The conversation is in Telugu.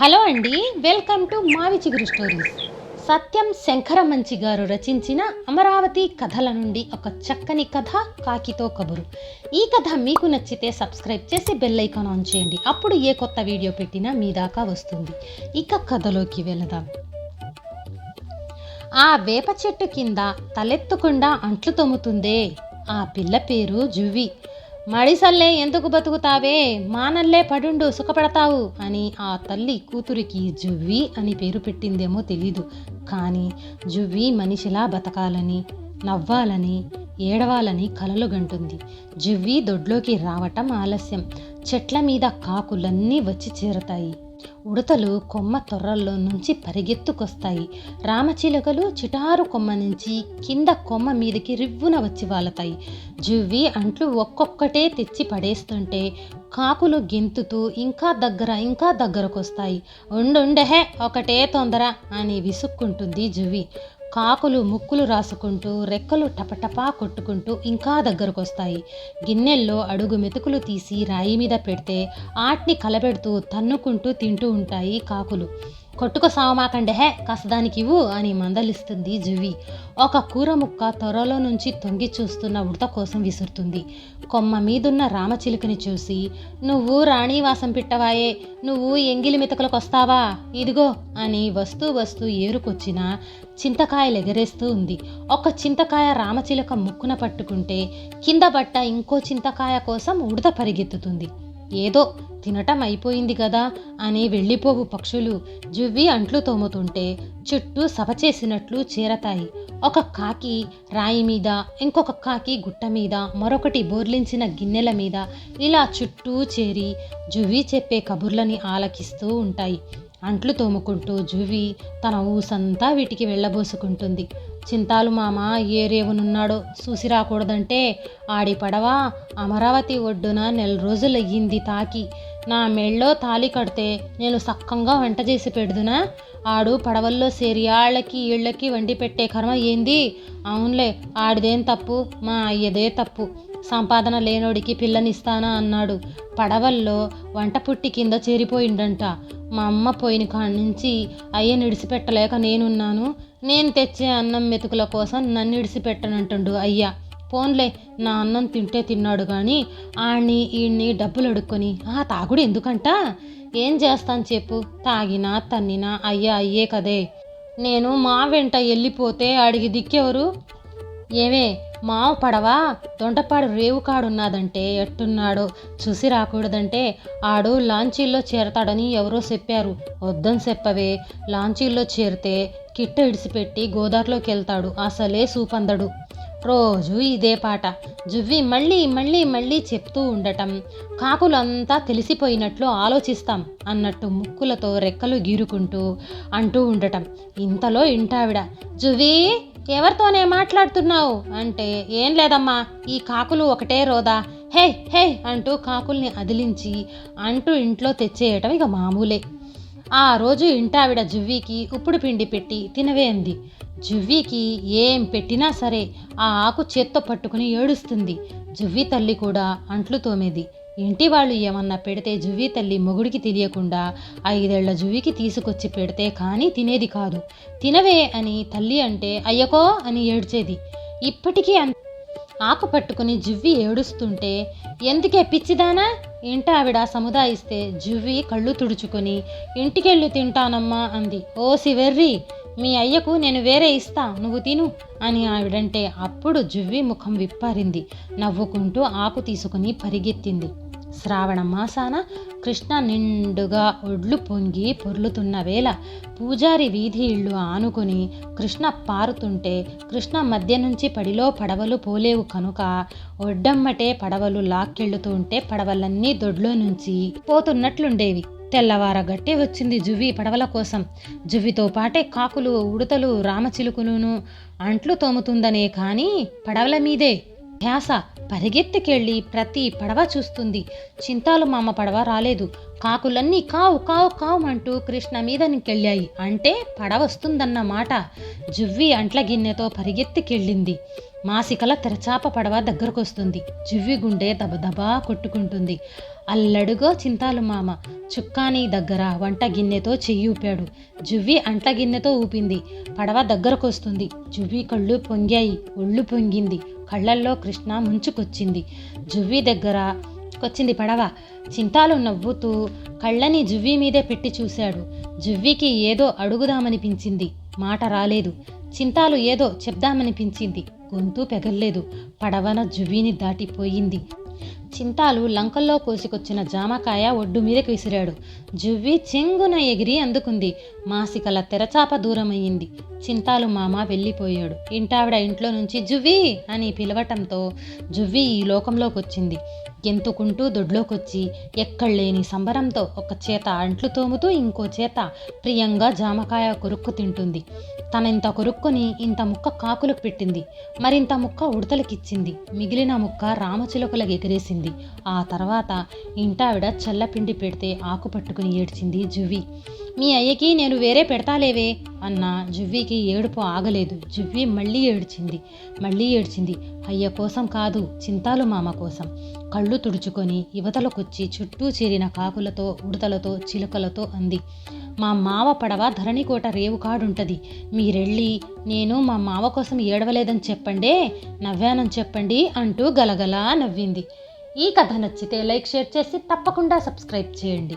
హలో అండి వెల్కమ్ టు మావి చిగురు స్టోరీస్. సత్యం శంకరమంచి గారు రచించిన అమరావతి కథల నుండి ఒక చక్కని కథ కాకితో కబురు. ఈ కథ మీకు నచ్చితే సబ్స్క్రైబ్ చేసి బెల్ ఐకాన్ ఆన్ చేయండి. అప్పుడు ఏ కొత్త వీడియో పెట్టినా మీ దాకా వస్తుంది. ఇక కథలోకి వెళదాం. ఆ వేప చెట్టు కింద తలెత్తకుండా అంట్లు తొమ్ముతుందే ఆ పిల్ల పేరు జువి. మడిసల్లే ఎందుకు బతుకుతావే? మానల్లే పడుండు సుఖపడతావు అని ఆ తల్లి కూతురికి జువ్వి అని పేరు పెట్టిందేమో తెలీదు. కానీ జువ్వి మనిషిలా బతకాలని నవ్వాలని ఏడవాలని కలలు గంటుంది. జువ్వి దొడ్లోకి రావటం ఆలస్యం. చెట్ల మీద కాకులన్నీ వచ్చి చేరతాయి. ఉడతలు కొమ్మ తొర్రల్లో నుంచి పరిగెత్తుకొస్తాయి. రామచిలుకలు చిటారు కొమ్మ నుంచి కింద కొమ్మ మీదకి రివ్వున వచ్చి వాలతాయి. జువ్వి అంట్లు ఒక్కొక్కటే తెచ్చి పడేస్తుంటే కాకులు గెంతుతూ ఇంకా దగ్గర ఇంకా దగ్గరకొస్తాయి. ఉండుండెహే ఒకటే తొందర అని విసుక్కుంటుంది జువ్వి. కాకులు ముక్కులు రాసుకుంటూ రెక్కలు టపటపా కొట్టుకుంటూ ఇంకా దగ్గరకు వస్తాయి గిన్నెల్లో అడుగు మెతుకులు తీసి రాయి మీద పెడితే ఆటిని కలబెడుతూ తన్నుకుంటూ తింటూ ఉంటాయి కాకులు. కొట్టుకు సావమాకండే హే కాస్త దానికి ఇవ్వు అని మందలిస్తుంది జువి. ఒక కూర ముక్క త్వరలో నుంచి తొంగి చూస్తున్న ఉడత కోసం విసురుతుంది. కొమ్మ మీదున్న రామచిలుకని చూసి నువ్వు రాణివాసం పిట్టవాయే నువ్వు ఎంగిలి మెతుకులకు వస్తావా ఇదిగో అని వస్తూ వస్తూ ఏరుకొచ్చిన చింతకాయలు ఎగరేస్తూ ఉంది. ఒక చింతకాయ రామచిలుక ముక్కున పట్టుకుంటే కింద బట్ట ఇంకో చింతకాయ కోసం ఉడత పరిగెత్తుతుంది. ఏదో తినటం అయిపోయింది కదా అని వెళ్ళిపోవు పక్షులు. జువ్వి అంట్లు తోముతుంటే చుట్టూ సభ చేసినట్లు చేరతాయి. ఒక కాకి రాయి మీద ఇంకొక కాకి గుట్ట మీద మరొకటి బోర్లించిన గిన్నెల మీద ఇలా చుట్టూ చేరి జువ్వి చెప్పే కబుర్లని ఆలకిస్తూ ఉంటాయి. అంట్లు తోముకుంటూ జువ్వి తన ఊసంతా వీటికి వెళ్ళబోసుకుంటుంది. చింతాలు మామ ఏ రేవునున్నాడో చూసి రాకూడదంటే ఆడి పడవ అమరావతి ఒడ్డున నెల రోజులయ్యింది తాకి. నా మెళ్ళో తాలి కడితే నేను సక్కంగా వంట చేసి పెడుదునా? ఆడు పడవల్లో సేరి ఆళ్ళకి ఈళ్ళకి వండి పెట్టే కర్మ ఏంది? అవునులే ఆడిదేం తప్పు? మా అయ్యదే తప్పు. సంపాదన లేనోడికి పిల్లనిస్తానా అన్నాడు. పడవల్లో వంట పుట్టి కింద చేరిపోయిండంట. మా అమ్మ పోయిన కాడి నుంచి అయ్య నిడిసిపెట్టలేక నేనున్నాను. నేను తెచ్చే అన్నం మెతుకుల కోసం నన్ను ఇడిసిపెట్టనంటుండు అయ్యా. పోన్లే నా అన్నం తింటే తిన్నాడు కానీ ఆడిని ఈడిని డబ్బులు అడుక్కొని ఆ తాగుడు ఎందుకంట? ఏం చేస్తాను చెప్పు. తాగినా తన్నినా అయ్యా అయ్యే కదే. నేను మా వెంట వెళ్ళిపోతే అడిగి దిక్కెవరు? ఏవే మావ పడవా? దొండపాడు రేవు ఎట్టున్నాడు ఎట్టున్నాడో చూసి రాకూడదంటే ఆడు లాంచీల్లో చేరతాడని ఎవరో చెప్పారు. వద్దని చెప్పవే. లాంచీల్లో చేరితే కిట్ట ఇడిసిపెట్టి గోదావరిలోకి వెళ్తాడు అసలే సూపందడు. రోజు ఇదే పాట. జువ్వి మళ్ళీ మళ్ళీ మళ్ళీ చెప్తూ ఉండటం. కాకులంతా తెలిసిపోయినట్లు ఆలోచిస్తాం అన్నట్టు ముక్కులతో రెక్కలు గీరుకుంటూ అంటూ ఉండటం. ఇంతలో ఇంటావిడ జువ్వి ఎవరితోనే మాట్లాడుతున్నావు? అంటే ఏం లేదమ్మా ఈ కాకులు ఒకటే రోదా. హే హే అంటూ కాకుల్ని అదిలించి అంటూ ఇంట్లో తెచ్చేయటం ఇక మామూలే. ఆ రోజు ఇంటావిడ జువ్వికి ఉప్పుడు పిండి పెట్టి తినవే అంది. జువ్వికి ఏం పెట్టినా సరే ఆ ఆకు చేత్తో పట్టుకుని ఏడుస్తుంది. జువ్వి తల్లి కూడా అంట్లు తోమేది. ఇంటి వాళ్ళు ఏమన్నా పెడితే జువ్వి తల్లి మొగుడికి తెలియకుండా ఐదేళ్ళ జువ్వికి తీసుకొచ్చి పెడితే కానీ తినేది కాదు. తినవే అని తల్లి అంటే అయ్యకో అని ఏడ్చేది. ఇప్పటికీ అంత ఆకు పట్టుకుని జువ్వి ఏడుస్తుంటే ఎందుకే పిచ్చిదానా? ఇంట ఆవిడ సముదాయిస్తే జువ్వి కళ్ళు తుడుచుకొని ఇంటికెళ్ళి తింటానమ్మా అంది. ఓ సివెర్రి మీ అయ్యకు నేను వేరే ఇస్తా నువ్వు తిను అని ఆవిడంటే అప్పుడు జువ్వి ముఖం విప్పారింది. నవ్వుకుంటూ ఆకు తీసుకుని పరిగెత్తింది. శ్రావణ మాసాన కృష్ణ నిండుగా ఒడ్లు పొంగి పొర్లుతున్న వేళ పూజారి వీధి ఇళ్ళు ఆనుకుని కృష్ణ పారుతుంటే కృష్ణ మధ్య నుంచి పడిలో పడవలు పోలేవు కనుక ఒడ్డమ్మటే పడవలు లాక్కెళ్ళుతూ ఉంటే పడవలన్నీ దొడ్లో నుంచి పోతున్నట్లుండేవి. తెల్లవార గట్టి వచ్చింది జువ్వి పడవల కోసం. జువ్వితో పాటే కాకులు ఉడతలు రామచిలుకులును అంట్లు తోముతుందనే కానీ పడవల మీదే ధ్యాస పరిగెత్తుకెళ్ళి ప్రతి పడవ చూస్తుంది. చింతాలు మామ పడవ రాలేదు. కాకులన్నీ కావు కావు కావు అంటూ కృష్ణ మీదనికెళ్ళాయి. అంటే పడవ మాట జువ్వి అంట్ల గిన్నెతో పరిగెత్తుకెళ్ళింది. మాసికల తెరచాప పడవ దగ్గరకొస్తుంది. జువ్వి గుండె దబదబా కొట్టుకుంటుంది. అల్లడుగో చింతాలు మామ. చుక్కాని దగ్గర వంట గిన్నెతో చెయ్యి ఊపాడు. జువ్వి అంట గిన్నెతో ఊపింది. పడవ దగ్గరకొస్తుంది. జువ్వి కళ్ళు పొంగాయి. ఒళ్ళు పొంగింది. కళ్ళల్లో కృష్ణ ముంచుకొచ్చింది. జువ్వి దగ్గర కొచ్చింది పడవ. చింతాలు నవ్వుతూ కళ్ళని జువ్వి మీదే పెట్టి చూశాడు. జువ్వికి ఏదో అడుగుదామనిపించింది. మాట రాలేదు. చింతాలు ఏదో చెప్దామనిపించింది. గొంతు పెగల్లేదు. పడవన జువీని దాటిపోయింది. చింతాలు లంకల్లో కోసుకొచ్చిన జామకాయ ఒడ్డు మీదకి విసిరాడు. జువ్వి చెంగున ఎగిరి అందుకుంది. మాసికల తెరచాప దూరమయ్యింది. చింతాలు మామ వెళ్ళిపోయాడు. ఇంటావిడ ఇంట్లో నుంచి జువ్వి అని పిలవటంతో జువ్వి ఈ లోకంలోకి వచ్చింది గెంతుకుంటూ దొడ్లోకొచ్చి ఎక్కడలేని సంబరంతో ఒక చేత అంట్లు తోముతూ ఇంకో చేత ప్రియంగా జామకాయ కొరుక్కు తింటుంది. తన ఇంత కొరుక్కుని ఇంత ముక్క కాకులకు పెట్టింది. మరింత ముక్క ఉడతలకిచ్చింది. మిగిలిన ముక్క రామచిలుకలకు ఎగిరేసింది. ఆ తర్వాత ఇంటావిడ చల్లపిండి పెడితే ఆకు పట్టుకుని ఏడ్చింది జువి మీ అయ్యకి నేను వేరే పెడతాలేవే అన్న జువ్వికి ఏడుపు ఆగలేదు. జువ్వి మళ్ళీ ఏడ్చింది. మళ్ళీ ఏడ్చింది. అయ్య కోసం కాదు చింతాలు మామ కోసం. కళ్ళు తుడుచుకొని యువతలకొచ్చి చుట్టూ చేరిన కాకులతో ఉడతలతో చిలుకలతో అంది. మా మావ పడవ ధరణికోట రేవు కాడుంటది మీరెళ్ళి నేను మా మావ కోసం ఏడవలేదని చెప్పండే నవ్వానని చెప్పండి అంటూ గలగలా నవ్వింది. ఈ కథ నచ్చితే లైక్ షేర్ చేసి తప్పకుండా సబ్స్క్రైబ్ చేయండి.